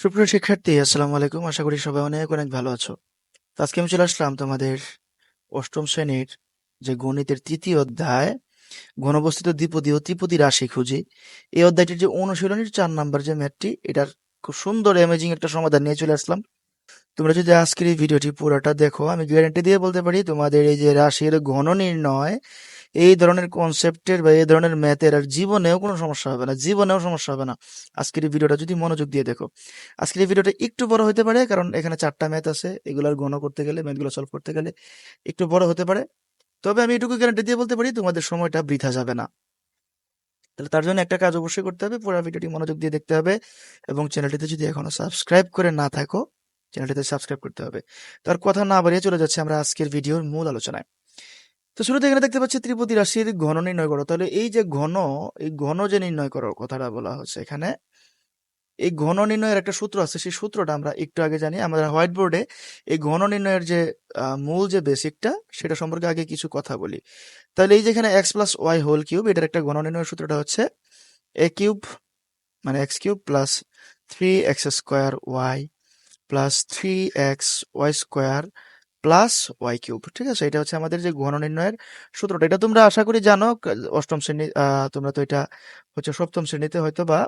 সুপ্রিয় শিক্ষার্থী, আসসালামু আলাইকুম। আশা করি সবাই অনেক অনেক ভালো আছো। তো আজকে আমি চলে আসলাম তোমাদের অষ্টম শ্রেণির যে গণিতের তৃতীয় অধ্যায় ঘনবস্তিত দ্বিপদী ও ত্রিপদী রাশি খুঁজি। এই অধ্যায়টির যে অনুশীলনীর চার নাম্বার যে ম্যাথটি, এটার খুব সুন্দর অ্যামেজিং একটা সমাধান নিয়ে চলে আসলাম। তোমরা যদি আজকের এই ভিডিওটি পুরোটা দেখো, আমি গ্যারান্টি দিয়ে বলতে পারি, তোমাদের এই যে রাশির ঘন নির্ণয় এই ধরনের কনসেপ্টের বা এই ধরনের ম্যাথের আর জীবনেও কোনো সমস্যা হবে না, জীবনেও সমস্যা হবে না। আজকের এই ভিডিওটা যদি মনোযোগ দিয়ে দেখো, আজকের এই ভিডিওটা একটু বড় হতে পারে, কারণ এখানে চারটা ম্যাথ আছে, এগুলোর গণ করতে গেলে ম্যাথগুলো সলভ করতে গেলে একটু বড় হতে পারে। তবে আমি এটুকু গ্যারান্টি দিয়ে বলতে পারি, তোমাদের সময়টা বৃথা যাবে না। তাহলে তার জন্য একটা কাজ অবশ্যই করতে হবে, পুরো ভিডিওটি মনোযোগ দিয়ে দেখতে হবে এবং চ্যানেলটিতে যদি এখনও সাবস্ক্রাইব করে না থাকো চ্যানেলটিতে সাবস্ক্রাইব করতে হবে। তার কথা না বাড়িয়ে চলে যাচ্ছে আমরা আজকের ভিডিওর মূল আলোচনায়। তো শুরুতে এখানে দেখতে পাচ্ছি ত্রিপতি রাশির ঘন নির্ণয় করো। তাহলে এই যে ঘন, এই ঘন যে নির্ণয় করো কথাটা বলা হচ্ছে এখানে, এই ঘন নির্ণয়ের একটা সূত্র আছে। সেই সূত্রটা আমরা একটু আগে জানি। আমরা হোয়াইট বোর্ডে এই ঘন নির্ণয়ের যে মূল যে বেসিকটা, সেটা সম্পর্কে আগে কিছু কথা বলি। তাহলে এই যেখানে x plus y whole cube এটার একটা ঘন নির্ণয়ের সূত্রটা হচ্ছে এ কিউব মানে x cube plus three x square y plus three x y square plus y cube, ঠিক আছে? এটা হচ্ছে আমাদের যে ঘন নির্ণয়ের সূত্রটা। এটা তোমরা আশা করি জানো, অষ্টম শ্রেণি তোমরা তো এটা হচ্ছে সপ্তম শ্রেণীতে হয়তো বা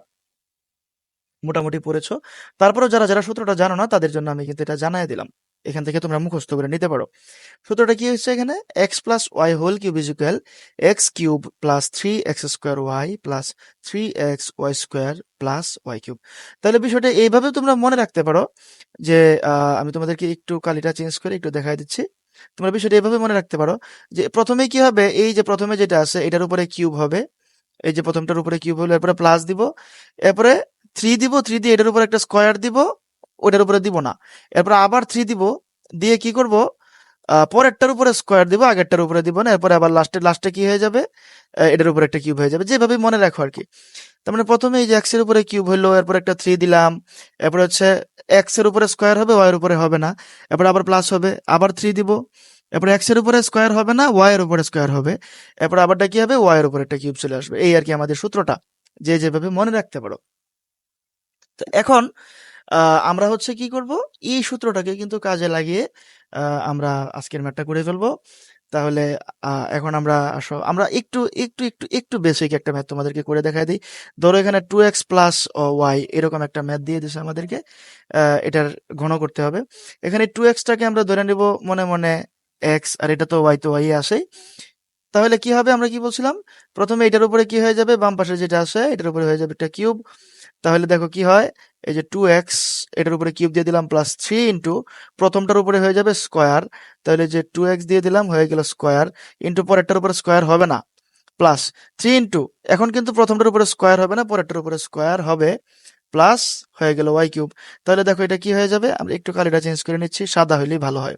মোটামুটি পড়েছো। তারপরেও যারা যারা সূত্রটা জানো না, তাদের জন্য আমি কিন্তু এটা জানাই দিলাম। এখান থেকে তোমরা মুখস্থ করে নিতে পারো। সূত্রটা কি হচ্ছে এখানে? X plus y whole cube is equal x cube plus three x square y plus three x y square plus y cube তাহলে বিষয়টা এইভাবে তোমরা মনে রাখতে পারো যে আমি তোমাদেরকে একটু কালিটা চেঞ্জ করে একটু দেখাই দিচ্ছি। তোমরা বিষয়টা এইভাবে মনে রাখতে পারো যে, প্রথমে কি হবে? এই যে প্রথমে যেটা আছে, এটার উপরে কিউব হবে। এই যে প্রথমটার উপরে কিউব হলো, এরপরে প্লাস দিব। এরপরে থ্রি দিব থ্রি দিয়ে এটার উপরে একটা স্কোয়ার দিব। ওটার উপরে দিব না। এরপর আবার থ্রি দিব, দিয়ে কি করব? পরেরটার উপরে স্কোয়ার দিব, আগেরটার উপরে দিব না, এরপরে আবার লাস্টে লাস্টে কি হয়ে যাবে? এটার উপরে একটা কিউব হয়ে যাবে, যেভাবে মনে রাখো আর কি। তার মানে প্রথমে এই যে এক্সের উপরে কিউব হলো, এরপর একটা থ্রি দিলাম, এরপর হচ্ছে এক্সের উপরে স্কোয়ার হবে ওয়াই এর উপরে হবে না। এরপর আবার প্লাস হবে, আবার থ্রি দিব, এরপর এক্সের উপরে স্কোয়ার হবে না ওয়াই এর উপরে স্কোয়ার হবে, এরপর আবারটা কি হবে? ওয়াই এর উপরে একটা কিউব চলে আসবে। এই আর কি আমাদের সূত্রটা, যে যেভাবে মনে রাখতে পারো। তো এখন আমরা হচ্ছে কি করব? এই সূত্রটাকে কিন্তু কাজে লাগিয়ে আমরা আজকের ম্যাটটা করে ফেলব। তাহলে এখন আমরা আসো, আমরা একটু একটু একটু একটু বেসিক একটা ম্যাথ তোমাদেরকে করে দেখাই দিই। ধরো এখানে টু এক্স প্লাস ওয়াই এরকম একটা ম্যাথ দিয়ে দিছে আমাদেরকে। এটার ঘন করতে হবে। এখানে টু এক্সটাকে আমরা ধরে নেব মনে মনে এক্স আর এটা তো ওয়াই তো ওয়াই আসেই তাহলে কি হবে? আমরা কি বলছিলাম? প্রথমে এটার উপরে কি হয়ে যাবে? বাম পাশে যেটা আছে, এটার উপরে হয়ে যাবে একটা কিউব। তাহলে দেখো কি হয়? এই যে টু এক্স এটার উপরে কিউব দিয়ে দিলাম প্লাস থ্রি ইন্টু প্রথমটার উপরে হয়ে যাবে স্কোয়ার তাহলে যে টু এক্স দিয়ে দিলাম, হয়ে গেল স্কোয়ার ইন্টু পরেরটার উপরে স্কোয়ার হবে না। প্লাস থ্রি ইন্টু এখন কিন্তু প্রথমটার উপরে স্কোয়ার হবে না, পরেরটার উপরে স্কোয়ার হবে। প্লাস হয়ে গেল ওয়াই কিউব তাহলে দেখো এটা কি হয়ে যাবে? আমরা একটু কালিটা চেঞ্জ করে নিচ্ছি, সাদা হইলেই ভালো হয়।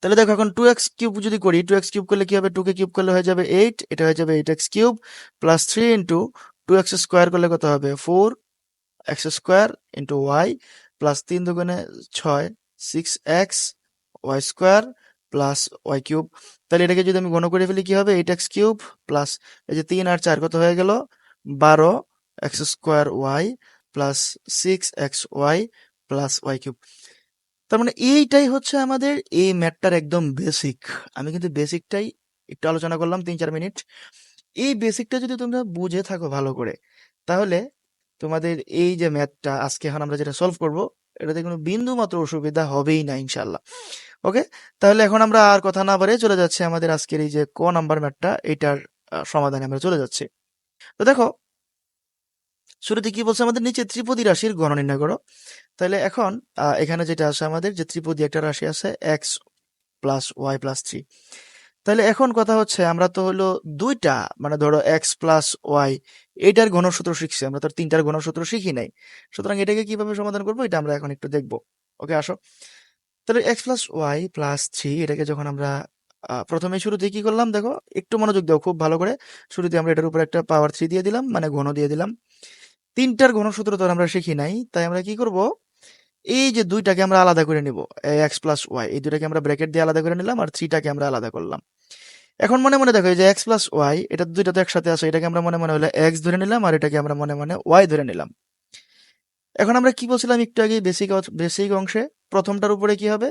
তাহলে দেখো এখন টু এক্স কিউব যদি করি টু এক্স কিউব করলে কি হবে? টু কে কিউব করলে হয়ে যাবে এইট এটা হয়ে যাবে eight x cube plus three into two x square করলে কত হবে? Four x square into y plus তিন দুগুণে ছয় six x y square plus y cube তাহলে এটাকে যদি আমি গণ করে ফেলি, কি হবে? এইট এক্স কিউব প্লাস এই যে তিন আর চার কত হয়ে গেল? বারো x square y plus six x y plus y cube তার মানে এইটাই হচ্ছে আমাদের এই ম্যাথটার একদম বেসিক আমি কিন্তু বেসিকটাই একটু আলোচনা করলাম, তিন চার মিনিট এই বেসিকটা যদি তোমরা বুঝে থাকো ভালো করে, তাহলে তোমাদের এই যে ম্যাথটা আজকে এখন আমরা যেটা সলভ করব, এটাতে কোনো বিন্দু মাত্র অসুবিধা হবেই না ইনশাল্লাহ ওকে তাহলে এখন আমরা আর কথা না বাড়িয়ে চলে যাচ্ছে আমাদের আজকের এই যে ক নাম্বার ম্যাথটা এটার সমাধানে আমরা চলে যাচ্ছি। তো দেখো, শুরুতে কি বলছে আমাদের নিচে ত্রিপদী রাশির গণ নির্ণয় করো। তাহলে এখন এখানে যেটা আছে আমাদের যে ত্রিপদী একটা রাশি আছে x plus y plus three তাহলে এখন কথা হচ্ছে, আমরা তো হলো দুইটা মানে ধরো এক্স প্লাস ওয়াই এটার ঘনসূত্র শিখছি, আমরা তো তিনটার ঘনসূত্র শিখি নাই। সুতরাং এটাকে কীভাবে সমাধান করব, এটা আমরা এখন একটু দেখব। ওকে, আসো। তাহলে x plus y plus three এটাকে যখন আমরা প্রথমে শুরুতে কি করলাম, দেখো, একটু মনোযোগ দাও খুব ভালো করে। শুরুতে আমরা এটার উপর একটা পাওয়ার থ্রি দিয়ে দিলাম মানে ঘন দিয়ে দিলাম। তিনটার ঘনসূত্র তো আমরা শিখি নাই, তাই আমরা কি করব এই যে দুইটাকে আমরা আলাদা করে নিব এক্স প্লাস ওয়াই এই দুইটাকে আমরা ব্র্যাকেট দিয়ে আলাদা করে নিলাম আর থ্রিটাকে আমরা আলাদা করলাম। এখন মনে মনে দেখো যে এক্স প্লাস ওয়াই এটা দুইটা তো একসাথে আছে, এটাকে আমরা মনে মনে হলে এক্স ধরে নিলাম আর এটাকে আমরা মনে মনে ওয়াই ধরে নিলাম। এখন আমরা কি বলছিলাম একটু আগে বেসিক বেসিক অংশে? প্রথমটার উপরে কি হবে?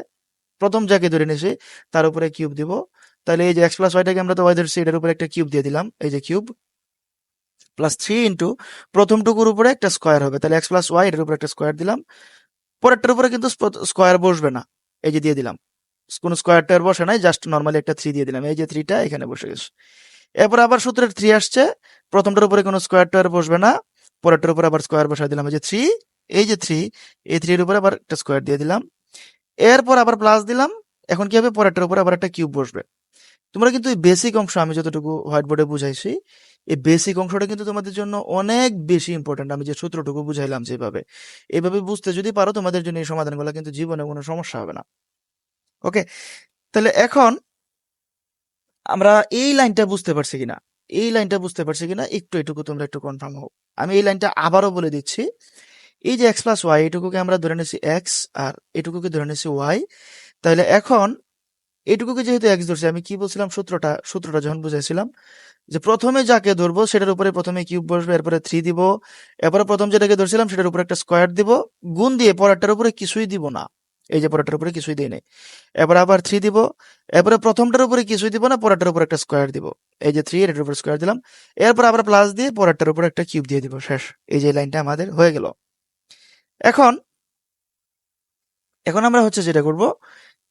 প্রথম যাকে ধরে নিয়েছি তার উপরে কিউব দিব। তাহলে এই যে এক্স প্লাস ওয়াইটাকে আমরা তো ওয়াই ধরছি, এটার উপরে একটা কিউব দিয়ে দিলাম, এই যে কিউব প্লাস থ্রি ইন্টু প্রথমটুকুর উপরে একটা স্কোয়ার হবে। তাহলে এক্স প্লাস ওয়াই এটার উপরে একটা স্কোয়ার দিলাম। পরেরটার উপরে কিন্তু স্কোয়ার বসবে না। এই যে দিয়ে দিলাম। কোনো স্কোয়ার টোয়ার বসে নাই জাস্ট নর্মালি একটা থ্রি দিয়ে দিলাম। এই যে থ্রিটা এখানে বসে গেছে। এরপর আবার সূত্রের থ্রি আসছে। প্রথমটার উপরে কোনো স্কোয়ার টোয়ার বসবে না। পরেরটার উপরে আবার স্কোয়ার বসাই দিলাম। এই যে থ্রি এই যে থ্রি এই থ্রির উপরে আবার একটা স্কোয়ার দিয়ে দিলাম। এরপর আবার প্লাস দিলাম। এখন কি হবে? পরেরটার উপরে আবার একটা কিউব বসবে। তোমরা কিন্তু বেসিক অংশ আমি যতটুকু হোয়াইট বোর্ডে বুঝাইছি এই বেসিক অংশটা কিন্তু তোমাদের জন্য অনেক বেশি ইম্পর্টেন্ট আমি যে সূত্রটুকু বুঝাইলাম যেভাবে। এভাবে বুঝতে যদি পারো, তোমাদের জন্য এই সমাধানগুলো কিন্তু জীবনে কোনো সমস্যা হবে না। ওকে তাহলে এখন আমরা এই লাইনটা বুঝতে পারছি কিনা? এই লাইনটা বুঝতে পারছি কিনা? একটু এটুকু তোমরা একটু কনফার্ম হও। আমি এই লাইনটা আবারও বলে দিচ্ছি। এই যে এক্স প্লাস ওয়াই এটুকুকে আমরা ধরে নিয়েছি এক্স আর এটুকুকে ধরে নিয়েছি ওয়াই তাহলে এখন এটুকুকে যেহেতু এক্স ধরছি, আমি কি বলছিলাম? সূত্রটা সূত্রটা যখন বুঝাইছিলাম যে প্রথমে যাকে ধরবো সেটার উপরে প্রথমে কিউব বসবে, এরপরে থ্রি দিব, এরপরে প্রথম যেটাকে ধরছিলাম সেটার উপরে একটা স্কোয়ার দিব, গুণ দিয়ে পরেরটার উপরে কিছুই দিব না। এই যে পরেরটার উপরে কিছুই দিই নেই। এবার আবার থ্রি দিব, এরপরে প্রথমটার উপরে কিছুই দিব না, পরেরটার উপরে একটা স্কোয়ার দিব। এই যে থ্রি, এটার উপরে স্কোয়ার দিলাম, এরপর আবার প্লাস দিয়ে পরেরটার উপরে একটা কিউব দিয়ে দিব, শেষ। এই যে লাইনটা আমাদের হয়ে গেল। এখন এখন আমরা হচ্ছে যেটা করব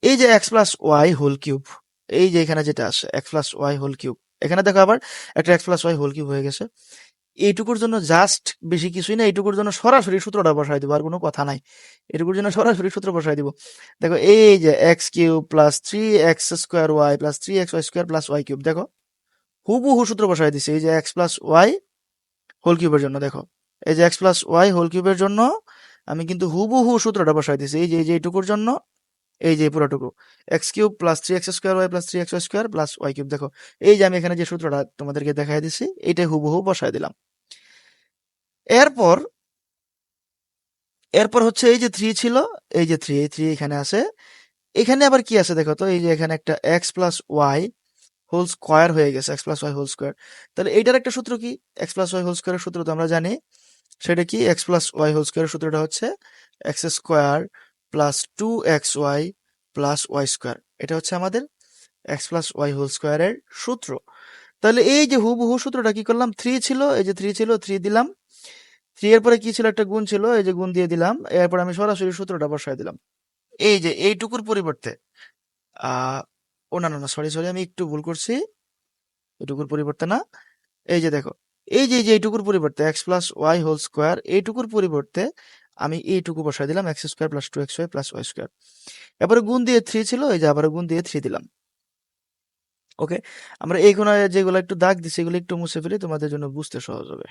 এই যে x plus y whole cube এই যে এখানে যেটা আছে x plus y whole cube এখানে দেখো আবার একটা x plus y whole cube হয়ে গেছে। এইটুকুর জন্য জাস্ট বেশি কিছুই না, এইটুকুর জন্য সরাসরি সূত্রটা বসাই দিব, আর কোনো কথা নাই। এটুকুর জন্য সরাসরি সূত্র বসাই দিব। দেখো, এই যে x cube plus three x square y plus three x y square plus y cube দেখো। হুবহু সূত্র বসাই দিছে, এই যে এক্স প্লাস ওয়াই হোল কিউবের জন্য, দেখো। এই যে এক্স প্লাস ওয়াই হোল কিউবের জন্য আমি কিন্তু হুবহু সূত্রটা বসাই দিছি, এই যে এই যে এইটুকুর জন্য এই যে পুরোটুকু। X cube plus three x square y plus three x square plus y cube দেখো, এই যে আমি এখানে যে সূত্রটা তোমাদেরকে দেখাই দিছি এইটাই হুবহু বসায় দিলাম। এরপর এরপর হচ্ছে এই যে থ্রি ছিল, এই যে থ্রি এই থ্রি এখানে আছে। এখানে আবার কি আছে দেখো তো? এই যে এখানে একটা x plus y whole square হয়ে গেছে x plus y whole square তাহলে এইটার একটা সূত্র কি? এক্স প্লাস ওয়াই হোল স্কোয়ারের সূত্র তো আমরা জানি। সেটা কি? এক্স প্লাস ওয়াই হোল স্কোয়ারের সূত্রটা হচ্ছে x square plus two x y plus y square এটা হচ্ছে আমাদের এক্স প্লাস ওয়াই হোল স্কোয়ারের সূত্র। তাহলে এই যে হুবহু সূত্রটা কি করলাম? থ্রি ছিল, এই যে থ্রি ছিল থ্রি দিলাম। থ্রি এর পরে কি ছিল? একটা গুণ ছিল, এই যে গুণ দিয়ে দিলাম। এরপর আমি সরাসরি সূত্রটা বসাই দিলাম। এই যে এইটুকুর পরিবর্তে ও না না সরি সরি আমি একটু ভুল করছি। এটুকুর পরিবর্তে না। এই যে দেখো, এই যে এই যে এইটুকুর পরিবর্তে x plus y whole square এইটুকুর পরিবর্তে আমি এইটুকু বসাই দিলাম x square plus two x y plus y square এরপরে গুণ দিয়ে থ্রি ছিল, এই যে আবার গুণ দিয়ে থ্রি দিলাম। ওকে আমরা এই কোনায় যেগুলো একটু দাগ দিচ্ছি এগুলো একটু মুছে ফেলি, তোমাদের জন্য বুঝতে সহজ হবে।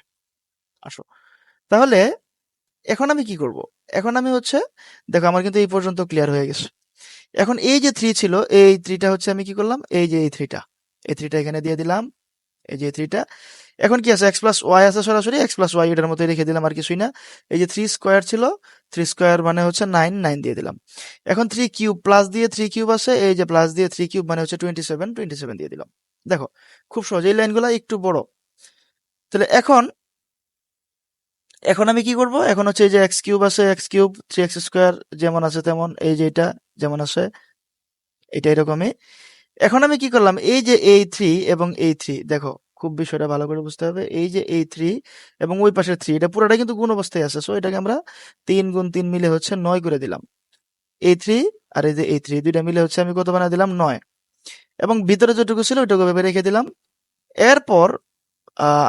আসো। তাহলে এখন আমি কি করব? এখন আমি হচ্ছে, দেখো আমার কিন্তু এই পর্যন্ত ক্লিয়ার হয়ে গেছে। এখন এই যে থ্রি ছিল, এই থ্রিটা হচ্ছে আমি কি করলাম? এই যে এই থ্রিটা এই থ্রিটা এখানে দিয়ে দিলাম। এই যে থ্রিটা এখন কি আছে? এক্স প্লাস ওয়াই আছে সরাসরি? এক্স প্লাস ওয়াই এটার মধ্যে রেখে দিলাম, আর কিছুই না। এই যে থ্রি স্কোয়ার ছিল থ্রি স্কোয়ার মানে হচ্ছে নাইন নাইন দিয়ে দিলাম। এখন থ্রি কিউব প্লাস দিয়ে থ্রি কিউব আছে, এই যে প্লাস দিয়ে থ্রি কিউব মানে হচ্ছে টোয়েন্টি সেভেন টোয়েন্টি সেভেন দিয়ে দিলাম। দেখো, খুব সহজ, এই লাইনগুলো একটু বড়। তাহলে এখন এখন আমি কি করব? এখন হচ্ছে এই যে এক্স কিউব আছে x cube three x square যেমন আছে তেমন, এই যে এটা যেমন আছে এটা এরকমই। এখন আমি কি করলাম? এই যে এই থ্রি এবং এই থ্রি দেখো খুব বিষয়টা ভালো করে বুঝতে হবে। এই যে এই থ্রি এবং ওই পাশের থ্রি এটা পুরোটা কিন্তু গুণ অবস্থায় আছে। সো এটাকে আমরা তিন গুণ তিন মিলে হচ্ছে নয় করে দিলাম। এই থ্রি আর এই যে এই থ্রি দুইটা মিলে হচ্ছে আমি কত বানা দিলাম? নয়। এবং ভিতরে যেটুকু ছিল, ওইটুকু ভেবে রেখে দিলাম। এরপর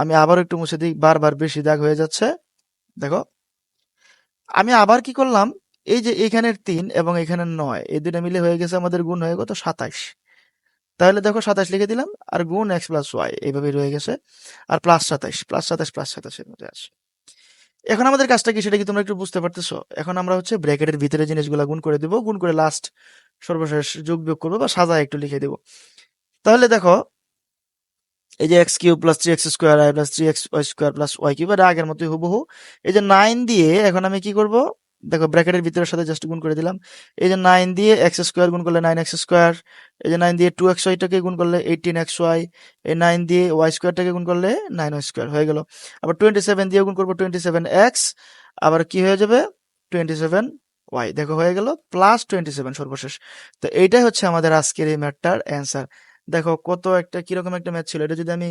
আমি আবার একটু মুছে দিই, বারবার বেশি দাগ হয়ে যাচ্ছে। দেখো, আমি আবার কি করলাম? এই যে এখানের তিন এবং এখানের নয়, এই দুটা মিলে হয়ে গেছে আমাদের গুণ হয়ে কত সাতাইশ। তাহলে দেখো সাতাশ লিখে দিলাম, আর গুণ এক্স প্লাস ওয়াই এইভাবে রয়ে গেছে। আর প্লাস সাতাইশ প্লাস সাতাশ প্লাস সাতাশের মধ্যে আছে। এখন আমাদের কাজটা কি, সেটা কি তোমরা একটু বুঝতে পারতেছো? এখন আমরা হচ্ছে ব্র্যাকেটের ভিতরে জিনিসগুলো গুণ করে দিব, গুণ করে লাস্ট সর্বশেষ যোগ বিয়োগ করব বা সাজা একটু লিখে দিব। তাহলে দেখো, এই যে x cube plus three x square y plus three x y square plus y cube আর আগের মতোই হুবহু। এই যে নাইন দিয়ে এখন আমি কি করব? দেখো ব্র্যাকেটের ভিতরের সাথে জাস্ট গুণ করে দিলাম। এই যে নাইন দিয়ে এক্স স্কোয়ার গুণ করলে নাইন এক্স স্কোয়ার এই যে নাইন দিয়ে টু এক্স ওয়াইটাকে গুণ করলে এইটিন এক্স ওয়াই এই নাইন দিয়ে ওয়াই স্কোয়ারটাকে গুণ করলে নাইন ওয়াই স্কোয়ার হয়ে গেল। আবার টোয়েন্টি সেভেন দিয়ে গুণ করব টোয়েন্টি সেভেন এক্স আবার কি হয়ে যাবে? টোয়েন্টি সেভেন ওয়াই দেখো হয়ে গেল প্লাস টোয়েন্টি সেভেন সর্বশেষ। তো এইটাই হচ্ছে আমাদের আজকের এই ম্যাথটার অ্যান্সার দেখো কত একটা কীরকম একটা ম্যাথ ছিল, এটা যদি আমি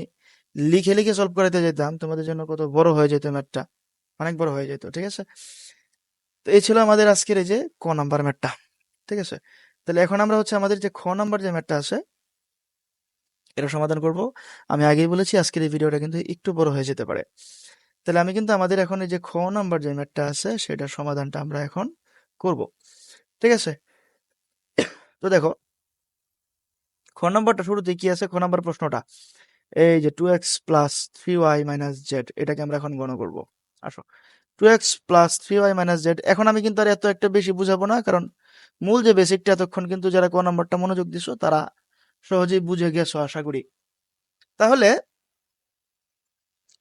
লিখে লিখে সলভ করাতে যেতাম, তোমাদের জন্য কত বড় হয়ে যেত ম্যাথটা অনেক বড় হয়ে যেত, ঠিক আছে? তো এই ছিল আমাদের আজকের এই যে ক নাম্বার ম্যাটটা, ঠিক আছে? তাহলে এখন আমরা হচ্ছে আমাদের যে খ নাম্বার যে ম্যাথটা আছে, এটা সমাধান করব। আমি আগেই বলেছি আজকের এই ভিডিওটা কিন্তু একটু বড় হয়ে যেতে পারে। তাহলে আমি কিন্তু আমাদের এখন এই যে খ নাম্বার যে ম্যাটটা আছে, সেটার সমাধানটা আমরা এখন করব, ঠিক আছে? তো দেখো, খ নম্বরটা শুরুতে কি আছে? খ নাম্বার প্রশ্নটা, এই যে two x plus three y minus z এটাকে আমরা এখন গণ করব। আসো। Two x plus three y minus z. এখন আমি কিন্তু আর এত একটা বেশি বুঝাবো না, কারণ মূল যে বেসিকটা এতক্ষণ কিন্তু যারা ক নম্বরটা মনোযোগ দিছো, তারা সহজেই বুঝে গেছো, আশা করি। তাহলে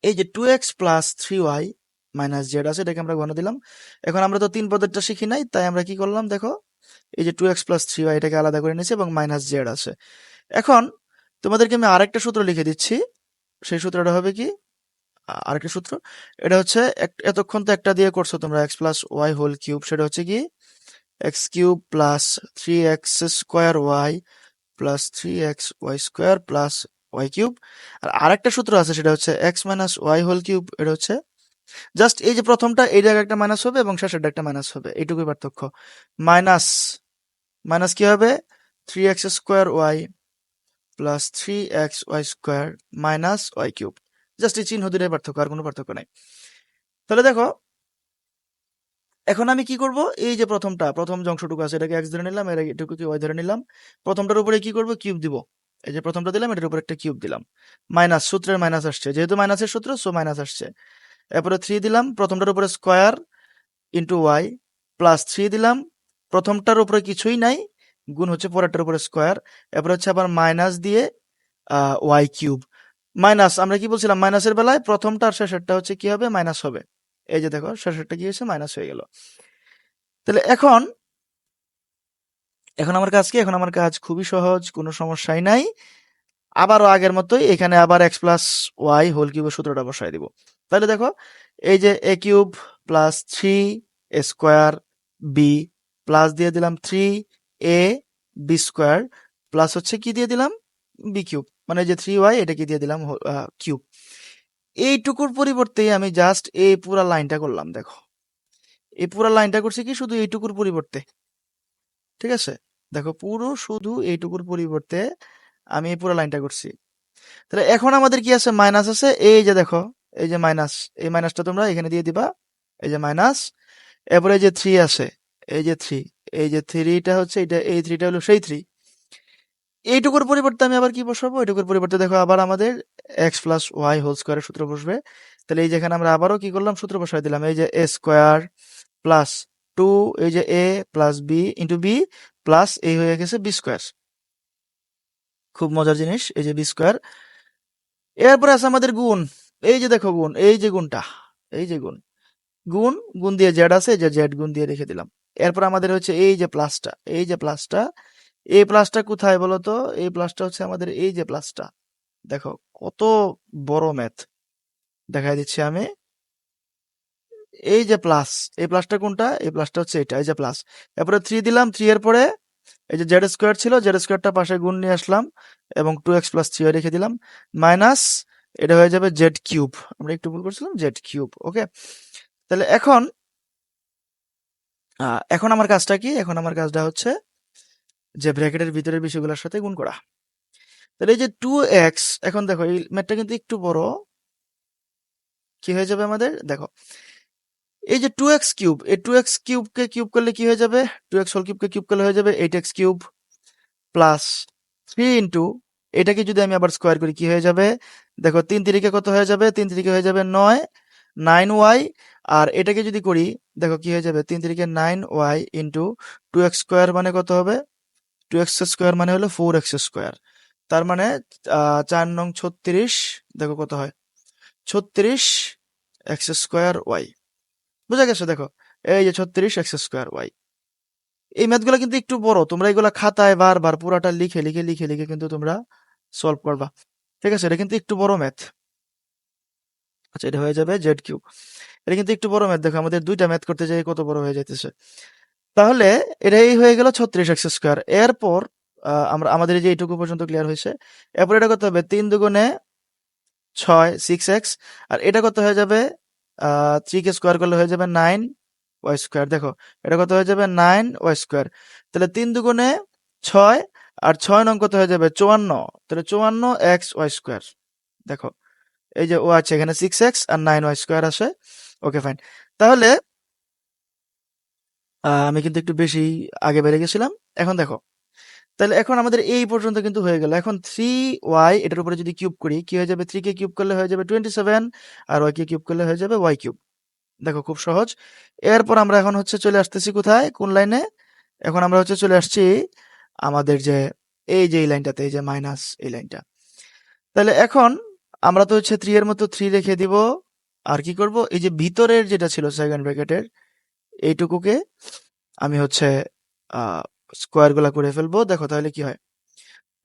এই যে two x plus three y minus z আছে, এটাকে আমরা গণ দিলাম। এখন আমরা তো তিন পদেরটা শিখি নাই, তাই আমরা কি করলাম, দেখো, এই যে two x plus three y এটাকে আলাদা করে নিয়েছি এবং মাইনাস জেড আছে। এখন তোমাদেরকে আমি আরেকটা সূত্র লিখে দিচ্ছি। সেই সূত্রটা হবে কি? আরেকটা সূত্র। এটা হচ্ছে এতক্ষণ তো একটা দিয়ে করছ তোমরা x plus y whole cube সেটা হচ্ছে কি? X cube plus three x square y plus three x y square plus y cube আর আরেকটা সূত্র আছে, সেটা হচ্ছে x minus y whole cube এটা হচ্ছে জাস্ট এই যে প্রথমটা এই জায়গায় একটা মাইনাস হবে এবং শেষেরটা একটা মাইনাস হবে, এইটুকুই পার্থক্য। মাইনাস মাইনাস কি হবে? Three x square y plus three x y square minus y cube just এই চিহ্ন দুটোই পার্থক্য, আর কোনো পার্থক্য নাই। তাহলে দেখো, এখন আমি কি করব? এই যে প্রথমটা, প্রথম অংশটুকু আছে, এটাকে এক্স ধরে নিলাম, এর এটুকু কি ওয়াই ধরে নিলাম। প্রথমটার উপরে কি করব? কিউব দিব। এই যে প্রথমটা দিলাম, এটার উপরে একটা কিউব দিলাম। মাইনাস সূত্রের মাইনাস আসছে। যেহেতু মাইনাসের সূত্র সো মাইনাস আসছে। এরপরে থ্রি দিলাম, প্রথমটার উপরে square into y plus three দিলাম। প্রথমটার উপরে কিছুই নাই, গুণ হচ্ছে পরেরটার উপরে স্কোয়ার এরপরে হচ্ছে আবার মাইনাস দিয়ে ওয়াই কিউব মাইনাস, আমরা কি বলছিলাম? মাইনাসের বেলায় প্রথমটা আর শেষেরটা হচ্ছে কি হবে? মাইনাস হবে। এই যে দেখো, শেষেরটা কি হয়েছে? মাইনাস হয়ে গেল। তাহলে এখন এখন আমার কাজ কি? এখন আমার কাজ খুবই সহজ, কোনো সমস্যাই নাই। আবারও আগের মতোই এখানে আবার এক্স প্লাস ওয়াই হোল কিউবের সূত্রটা বসাই দিব। তাহলে দেখো, এই যে a cube plus three a square b plus দিয়ে দিলাম three a b square plus হচ্ছে কি দিয়ে দিলাম? বি কিউব মানে যে থ্রি ওয়াই এটাকে দিয়ে দিলাম কিউব এইটুকুর পরিবর্তে আমি জাস্ট এই পুরা লাইনটা করলাম, দেখো। এই পুরা লাইনটা করছি কি? শুধু এইটুকুর পরিবর্তে। ঠিক আছে? দেখো, পুরো শুধু এইটুকুর পরিবর্তে আমি এই পুরো লাইনটা করছি। তাহলে এখন আমাদের কি আছে? মাইনাস আছে। এই যে দেখো, এই যে মাইনাস এই মাইনাসটা তোমরা এখানে দিয়ে দিবা। এই যে মাইনাস এরপরে যে থ্রি আছে, এই যে থ্রি এই যে থ্রিটা হচ্ছে এটা এই থ্রিটা হলো সেই থ্রি এইটুকুর পরিবর্তে আমি আবার কি বসাবো এইটুকুর পরিবর্তে দেখো আবার আমাদের এক্স প্লাস ওয়াই হোল স্কোয়ারের সূত্র বসবে তাহলে এই যেখানে আমরা আবারও কি করলাম সূত্র বসাই দিলাম এই যে এ স্কোয়ার প্লাস টু এই যে a plus b into b plus এই হয়ে গেছে বি স্কোয়ার খুব মজার জিনিস এই যে বি স্কোয়ার এরপরে আছে আমাদের গুণ এই যে দেখো গুণ এই যে গুণটা এই যে গুণ গুণ গুণ দিয়ে জেড আছে যে জেড গুণ দিয়ে রেখে দিলাম এরপর আমাদের হচ্ছে এই যে প্লাসটা এই যে প্লাসটা এই প্লাসটা কোথায় বলো তো এই প্লাসটা হচ্ছে আমাদের এই যে প্লাসটা। দেখো, কত বড় ম্যাথ দেখাই দিচ্ছি আমি। এই যে প্লাস এই প্লাসটা কোনটা? এই প্লাসটা হচ্ছে এটা, এই যে প্লাস এরপরে থ্রি দিলাম থ্রি এর পরে এই যে জেড স্কোয়ার ছিল জেড স্কোয়ারটা পাশে গুণ নিয়ে আসলাম এবং টু এক্স প্লাস থ্রি রেখে দিলাম। মাইনাস এটা হয়ে যাবে জেড কিউব আমরা একটু ভুল করছিলাম? জেড কিউব ওকে তাহলে এখন এখন আমার কাজটা কি? এখন আমার কাজটা হচ্ছে যে ব্র্যাকেটের ভিতরের বিষয়গুলোর সাথে গুণ করা। তাহলে এই যে টু এক্স এখন দেখো এই ম্যাটটা কিন্তু একটু বড়। কি হয়ে যাবে আমাদের? দেখো, এই যে টু এক্স কিউব এই টু এক্স কিউবকে কিউব করলে কি হয়ে যাবে? টু এক্স হোল কিউবকে কিউব করলে হয়ে যাবে eight x cube plus three into এটাকে যদি আমি আবার স্কোয়ার করি, কি হয়ে যাবে? দেখো, তিন তিরিকে কত হয়ে যাবে? তিন তিরিকে হয়ে যাবে নয় নাইন ওয়াই আর এটাকে যদি করি, দেখো কি হয়ে যাবে? তিন তিরিকে nine y into two x square মানে কত হবে? টু এক্স স্কোয়ার মানে হলো ফোর এক্স স্কোয়ার তার মানে চার নং ছত্রিশ, দেখো কত হয়। ছত্রিশ এক্স স্কোয়ার ওয়াই বুঝা গেছে? দেখো, এই যে ছত্রিশ এক্স স্কোয়ার ওয়াই এই ম্যাথগুলো কিন্তু একটু বড়, তোমরা এগুলা খাতায় বারবার পুরাটা লিখে লিখে লিখে লিখে কিন্তু তোমরা সলভ করবা। ঠিক আছে? এটা কিন্তু একটু বড় ম্যাথ আচ্ছা এটা হয়ে যাবে জেড কিউব এটা কিন্তু একটু বড় ম্যাথ দেখো, আমাদের দুইটা ম্যাথ করতে যাই, কত বড় হয়ে যাইতেছে? তাহলে এটাই হয়ে গেল ছত্রিশ এক্স স্কোয়ার। এরপর আমরা, আমাদের যে এইটুকু পর্যন্ত ক্লিয়ার হয়েছে, এরপর এটা করতে হবে তিন দুগুণে ছয় সিক্স এক্স, আর এটা কত হয়ে যাবে থ্রি কে স্কোয়ার করলে হয়ে যাবে নাইন ওয়াই স্কোয়ার দেখো, এটা কত হয়ে যাবে নাইন ওয়াই স্কোয়ার তাহলে তিন দুগুণে ছয়, আর ছয় নং কত হয়ে যাবে চুয়ান্ন। তাহলে চুয়ান্ন এক্স ওয়াই স্কোয়ার দেখো, এই যে ও আছে এখানে সিক্স এক্স আর নাইন ওয়াই স্কোয়ার আছে। ওকে ফাইন তাহলে আমি কিন্তু একটু বেশি আগে বেড়ে গেছিলাম। এখন দেখো, তাহলে এখন আমাদের এই পর্যন্ত কিন্তু হয়ে গেল। এখন থ্রি ওয়াই এটার উপরে যদি কিউব করি, কি হয়ে যাবে? থ্রি কে কিউব করলে হয়ে যাবে টোয়েন্টি সেভেন আর ওয়াই কে কিউব করলে হয়ে যাবে ওয়াই কিউব দেখো, খুব সহজ। এরপর আমরা এখন হচ্ছে চলে আসতেছি কোথায়? কোন লাইনে এখন আমরা হচ্ছে চলে আসছি আমাদের যে, এই যে এই লাইনটাতে এই যে মাইনাস এই লাইনটা তাহলে এখন আমরা তো হচ্ছে থ্রি এর মতো থ্রি রেখে দিব। আর কি করব? এই যে ভিতরের যেটা ছিল সেকেন্ড ব্র্যাকেটের এইটুকুকে আমি হচ্ছে স্কোয়ারগুলা করে ফেলব। দেখো তাহলে কি হয়?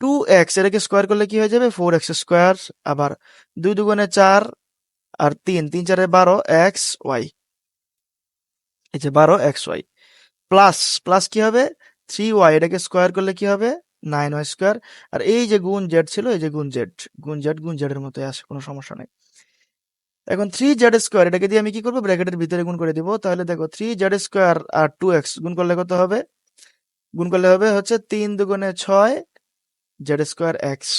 টু এক্স এটাকে স্কোয়ার করলে কি হয়ে যাবে? ফোর এক্স স্কোয়ার আবার দুই দুগুণে চার আর তিন তিন চারে বারো এক্স ওয়াই এই যে বারো এক্স ওয়াই প্লাস প্লাস কি হবে? থ্রি ওয়াই এটাকে স্কোয়ার করলে কি হবে? নাইন ওয়াই স্কোয়ার আর এই যে গুণ জেড ছিল, এই যে গুণ জেড গুণ জেড গুণ জেড এর মতোই আছে, কোনো সমস্যা নেই। এখন থ্রি জেড স্কোয়ার এটাকে দিয়ে আমি কি করব? ব্র্যাকেটের ভিতরে গুণ করে দিব। তাহলে দেখো থ্রি জেড স্কোয়ার আর টু এক্স গুণ করলে কত হবে? গুণ করলে হবে হচ্ছে তিন দুগুণে ছয় জেড স্কোয়ার এক্স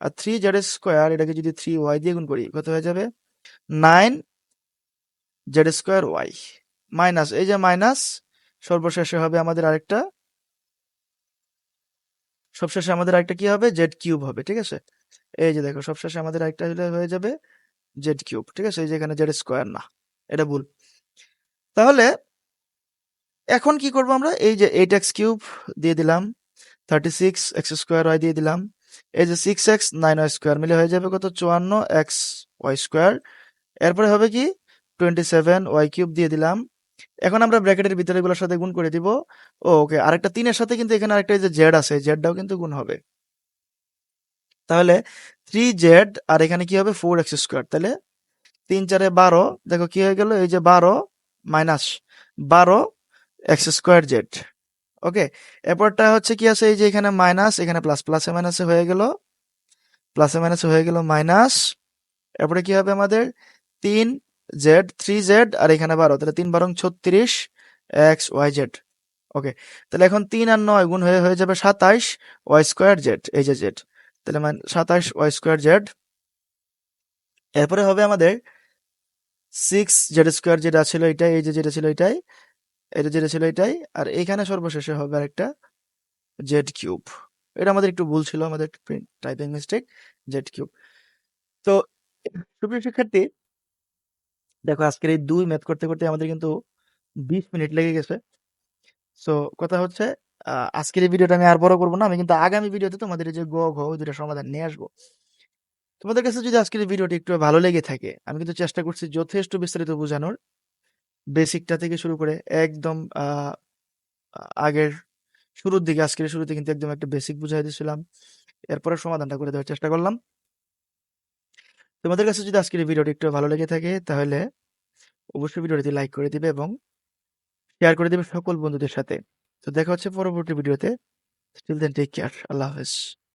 আর থ্রি জেড স্কোয়ার এটাকে যদি থ্রি ওয়াই দিয়ে গুণ করি, কত হয়ে যাবে? Nine z square y minus এই যে মাইনাস সর্বশেষে হবে আমাদের আরেকটা। সবশেষে আমাদের আরেকটা কি হবে? জেড কিউব হবে, ঠিক আছে? এই যে দেখো, সবশেষে আমাদের আরেকটা হলে হয়ে যাবে জেড কিউব ঠিক আছে? এই যে এখানে জেড স্কোয়ার না, এটা ভুল। তাহলে এখন কি করব আমরা? এই যে এইট এক্স কিউব দিয়ে দিলাম thirty six x square y দিয়ে দিলাম, এই যে six x nine y square মিলে হয়ে যাবে কত? চুয়ান্ন এক্স ওয়াই স্কোয়ার এরপরে হবে কি? টোয়েন্টি সেভেন ওয়াই কিউব দিয়ে দিলাম। এখন আমরা ব্র্যাকেটের ভিতরে এগুলোর সাথে গুণ করে দিব। ওকে, আরেকটা তিনের সাথে কিন্তু এখানে আরেকটা যে জেড আছে জেডটাও কিন্তু গুণ হবে। তাহলে থ্রি জেড আর এখানে কি হবে ফোর এক্স স্কোয়ার তাহলে তিন চারে বারো, দেখো কি হয়ে গেল? এই যে বারো মাইনাস বারো এক্স স্কোয়ার জেড ওকে এরপরটা হচ্ছে কি আছে? এই যে এখানে মাইনাস এখানে প্লাস প্লাসে মাইনাসে হয়ে গেল। প্লাসে মাইনাসে হয়ে গেল মাইনাস এরপরে কি হবে আমাদের? তিন জেড থ্রি জেড আর এখানে বারো। তাহলে তিন বারং ছত্রিশ এক্স ওয়াই জেড ওকে তাহলে এখন তিন আর নয় গুণ হয়ে হয়ে যাবে সাতাইশ ওয়াই স্কোয়ার জেড এই যে জেড তাহলে মানে সাতাইশ ওয়াই স্কোয়ার জেড এরপরে হবে আমাদের সিক্স জেড স্কোয়ার যেটা ছিল এটাই, এই যে যেটা ছিল এটাই এটা যেটা ছিল এটাই, আর এখানে সর্বশেষে হবে আরেকটা জেড কিউব এটা আমাদের একটু ভুল ছিল, আমাদের টাইপিং মিস্টেক জেড কিউব তো সুপ্রিয় শিক্ষার্থী, দেখো আজকের এই দুই ম্যাথ করতে করতে আমাদের কিন্তু বিশ মিনিট লেগে গেছে। সো কথা হচ্ছে আজকের এই ভিডিওটা আমি আর বড় করব না। আমি কিন্তু আগামী ভিডিওতে তোমাদের এই যে গ, ঘ ওই সমাধান নিয়ে আসব। তোমাদের কাছে যদি আজকের এই ভিডিওটি একটু ভালো লেগে থাকে, আমি কিন্তু চেষ্টা করছি যথেষ্ট বিস্তারিত বোঝানোর। বেসিকটা থেকে শুরু করে একদম আগের শুরুর দিকে, আজকের শুরুতে কিন্তু একদম একটা বেসিক বুঝাই দিয়েছিলাম। এরপরে সমাধানটা করে দেওয়ার চেষ্টা করলাম। তোমাদের কাছে যদি আজকের ভিডিওটি একটু ভালো লেগে থাকে, তাহলে অবশ্যই ভিডিওটি লাইক করে দিবে এবং শেয়ার করে দিবে সকল বন্ধুদের সাথে। তো দেখা হচ্ছে পরবর্তী ভিডিওতে। স্টিল দেন টেক কেয়ার আল্লাহ হাফেজ।